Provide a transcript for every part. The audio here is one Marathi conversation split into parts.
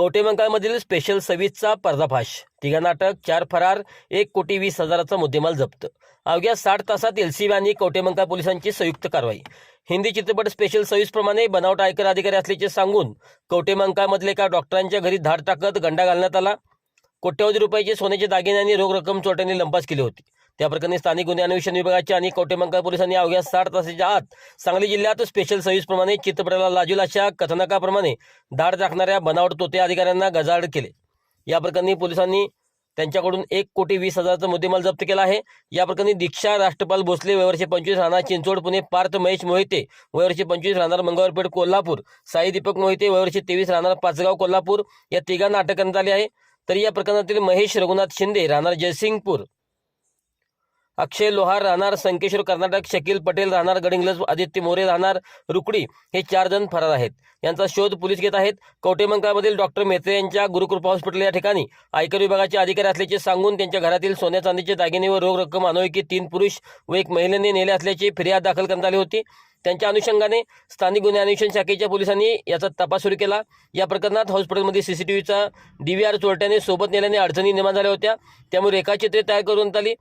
कवटेमंकाळमधील स्पेशल सव्वीसचा पर्दाफाश. तिघा नाटक चार फरार एक कोटी वीस हजाराचा मुद्देमाल जप्त. अवघ्या साठ तासात एलसीबी आणि कवटेमंकाळ पोलिसांची संयुक्त कारवाई. हिंदी चित्रपट स्पेशल सव्वीसप्रमाणे बनावट आयकर अधिकारी असल्याचे सांगून कवटेमंकाळमधले एका डॉक्टरांच्या घरी धाड टाकत गंडा घालण्यात आला. कोट्यवधी रुपयाचे सोन्याचे दागिने आणि रोख रक्कम चोरट्यांनी लंपास केली होती. त्या प्रकरणी स्थानिक गुन्हे अन्वेषण विभागाच्या आणि कवटेमंकाळ पोलिसांनी अवघ्या साठ तासाच्या आत सांगली जिल्ह्यात स्पेशल सर्व्हिसप्रमाणे चित्रपटाला लाजूल अशा कथनकाप्रमाणे धाड टाकणाऱ्या बनावट तोते अधिकाऱ्यांना गजाआड केले. या प्रकरणी पोलिसांनी त्यांच्याकडून एक कोटी वीस हजाराचा मुद्देमाल जप्त केला आहे. या प्रकरणी दीक्षा राष्ट्रपाल भोसले वयवर्षे पंचवीस राहणार चिंचवड पुणे पार्थ महेश मोहिते वयवर्षे पंचवीस राहणार मंगळवारपेठ कोल्हापूर साई दीपक मोहिते वयवर्षे तेवीस राहणार पाचगाव कोल्हापूर या तिघांना अटक करण्यात आली आहे. तर या प्रकरणातील महेश रघुनाथ शिंदे राहणार जयसिंगपूर अक्षय लोहार राहणार संकेश्वर कर्नाटक शकील पटेल राहणार गडिंग्लज आदित्य मोरे राहणार रुकडी हे चार जण फरार आहेत. यांचा शोध पोलीस घेत आहेत. कवटेमंकामधील डॉक्टर मेहते यांच्या गुरुकृपा हॉस्पिटल या ठिकाणी आयकर विभागाचे अधिकारी असल्याचे सांगून त्यांच्या घरातील सोन्या चांदीचे दागिने व रोख रक्कम अनोळखी तीन पुरुष व एक महिलेने नेले असल्याची फिर्याद दाखल करण्यात आली होती. त्यांच्या अनुषंगाने स्थानिक गुन्हे अन्वेषण शाखेच्या पोलिसांनी याचा तपास सुरू केला. या प्रकरणात हॉस्पिटलमध्ये सीसीटीव्हीचा डीव्हीआर चोरट्याने सोबत नेल्याने अडचणी निर्माण झाल्या होत्या. त्यामुळे रेखाचित्रे तयार करून आली.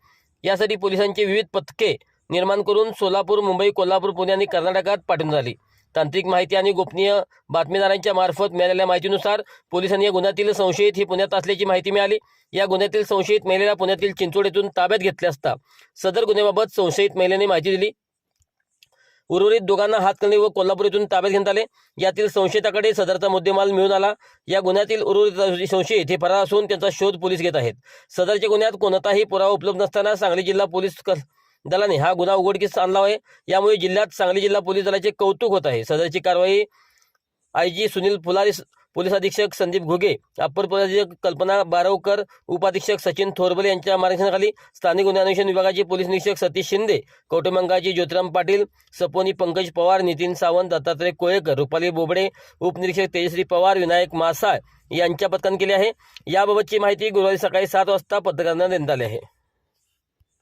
यासाठी पोलिसांची विविध पथके निर्माण करून सोलापूर मुंबई कोल्हापूर पुणे आणि कर्नाटकात पाठवण्यात आली तांत्रिक माहिती आणि गोपनीय बातमीदारांच्या मार्फत मिळालेल्या माहितीनुसार पोलिसांनी या गुन्ह्यातील संशयित ही पुण्यात असल्याची माहिती मिळाली. या गुन्ह्यातील संशयित महिलेला पुण्यातील चिंचोड येथून ताब्यात घेतले असता सदर गुन्ह्याबाबत संशयित महिलेने माहिती दिली. उर्वरित दोघांना हातकणंगले व कोल्हापूर येथून ताब्यात घेण्यात आले. यातील संशयिताकडे सदरचा मुद्देमाल मिळून आला. या गुन्ह्यातील उर्वरित संशयित हे फरार असून त्यांचा शोध पोलीस घेत आहेत. सदरच्या गुन्ह्यात कोणताही पुरावा उपलब्ध नसताना सांगली जिल्हा पोलीस दलाने हा गुन्हा उघडकीस आणला आहे. यामुळे जिल्ह्यात सांगली जिल्हा पोलीस दलाचे कौतुक होत आहे. सदरची कारवाई I G Sunil Fulari police अधीक्षक संदीप घुगे अप्पर पोलीस अधीक्षक कल्पना बारवकर उपाधीक्षक सचिन थोरबले यांच्या मार्गदर्शनाखाली स्थानिक गुन्हे अन्वेषण विभागाचे पोलीस निरीक्षक सतीश शिंदे कवटेमंगाची ज्योतिराम पाटील सपोनी पंकज पवार नितीन सावंत दत्तात्रय कोळेकर रुपाली बोबडे उपनिरीक्षक तेजश्री पवार विनायक मासाळ यांच्या पथकाने केली आहे. याबाबतची माहिती गुरुवारी सकाळी सात वाजता पत्रकारांना देण्यात आली आहे.